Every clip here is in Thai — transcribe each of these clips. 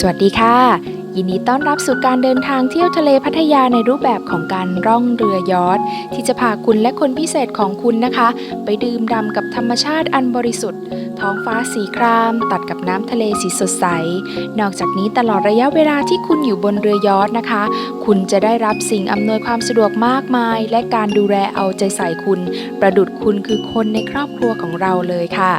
สวัสดีค่ะ ยินดีต้อนรับสู่การเดินทางเที่ยวทะเลพัทยาในรูปแบบของการร่องเรือยอทที่จะพาคุณและคนพิเศษของคุณนะคะ ไปดื่มด่ำกับธรรมชาติอันบริสุทธิ์ ท้องฟ้าสีคราม ตัดกับน้ำทะเลสีสดใส นอกจากนี้ตลอดระยะเวลาที่คุณอยู่บนเรือยอทนะคะ คุณจะได้รับสิ่งอำนวยความสะดวกมากมาย และการดูแลเอาใจใส่คุณ ประดุดคุณคือคนในครอบครัวของเราเลยค่ะ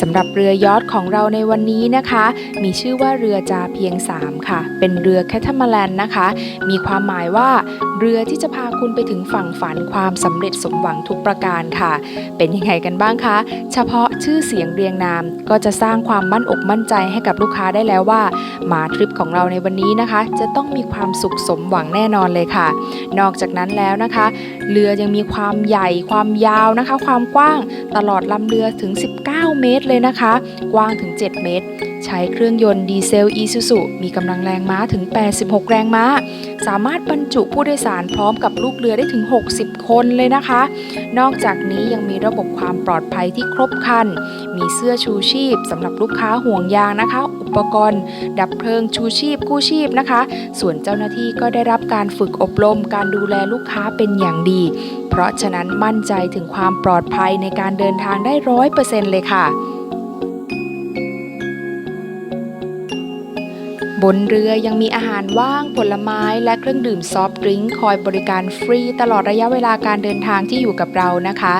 สำหรับเรือยอทของเราในวันนี้นะคะ มีชื่อว่าเรือจาเพียง 3 ค่ะ เป็นเรือแคทมาแลนนะคะ มีความหมายว่า เรือที่จะพาคุณไปถึงฝั่งฝันความสำเร็จสมหวังทุกประการค่ะ เป็นยังไงกันบ้างคะ เฉพาะชื่อเสียงเรียงนาม ก็จะสร้างความมั่นอกมั่นใจให้กับลูกค้าได้แล้วว่า มาทริปของเราในวันนี้นะคะ จะต้องมีความสุขสมหวังแน่นอนเลยค่ะ นอกจากนั้นแล้วนะคะ เรือยังมีความใหญ่ความยาวนะคะ ความกว้างตลอดลำเรือถึง 19 เมตรเลยนะคะ กว้างถึง 7 เมตร ใช้เครื่องยนต์ดีเซลอีซูซุมีกำลังแรงม้าถึง 86 แรงม้า สามารถบรรจุผู้โดยสารพร้อมกับลูกเรือได้ถึง 60 คนเลยนะคะ นอกจากนี้ยังมีระบบความปลอดภัยที่ครบครัน มีเสื้อชูชีพสำหรับลูกค้าห่วงยางนะคะ อุปกรณ์ ดับเพลิงชูชีพกู้ชีพนะคะ ส่วนเจ้าหน้าที่ก็ได้รับการฝึกอบรมการดูแลลูกค้าเป็นอย่างดี เพราะฉะนั้นมั่นใจถึงความปลอดภัยในการเดินทางได้ร้อยเปอร์เซ็นต์เลยค่ะ บนเรือยังมีอาหารว่าง ผลไม้และเครื่องดื่มซอฟต์ดริงก์คอยบริการฟรีตลอดระยะเวลาการเดินทางที่อยู่กับเรานะคะ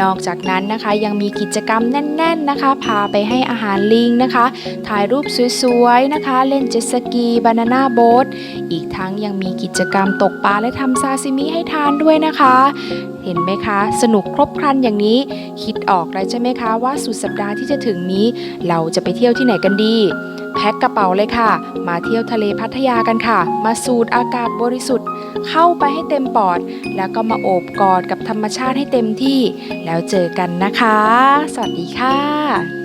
นอกจากนั้นนะคะยังมีกิจกรรมแน่น ๆนะคะ พาไปให้อาหารลิงนะคะ ถ่ายรูปสวยๆนะคะ เล่นเจ็ตสกีบานาน่าโบ๊ทอีกทั้งยังมีกิจกรรมตกปลาและทำซาซิมิให้ทานด้วยนะคะ เห็นไหมคะ สนุกครบครันอย่างนี้ คิดออกแล้วใช่ไหมคะว่าสุดสัปดาห์ที่จะถึงนี้ เราจะไปเที่ยวที่ไหนกันดี พ็คกระเป๋าเลยค่ะ มาเที่ยวทะเลพัทยากันค่ะ มาสูดอากาศบริสุทธิ์ เข้าไปให้เต็มปอด แล้วก็มาโอบกอดกับธรรมชาติให้เต็มที่ แล้วเจอกันนะคะ สวัสดีค่ะ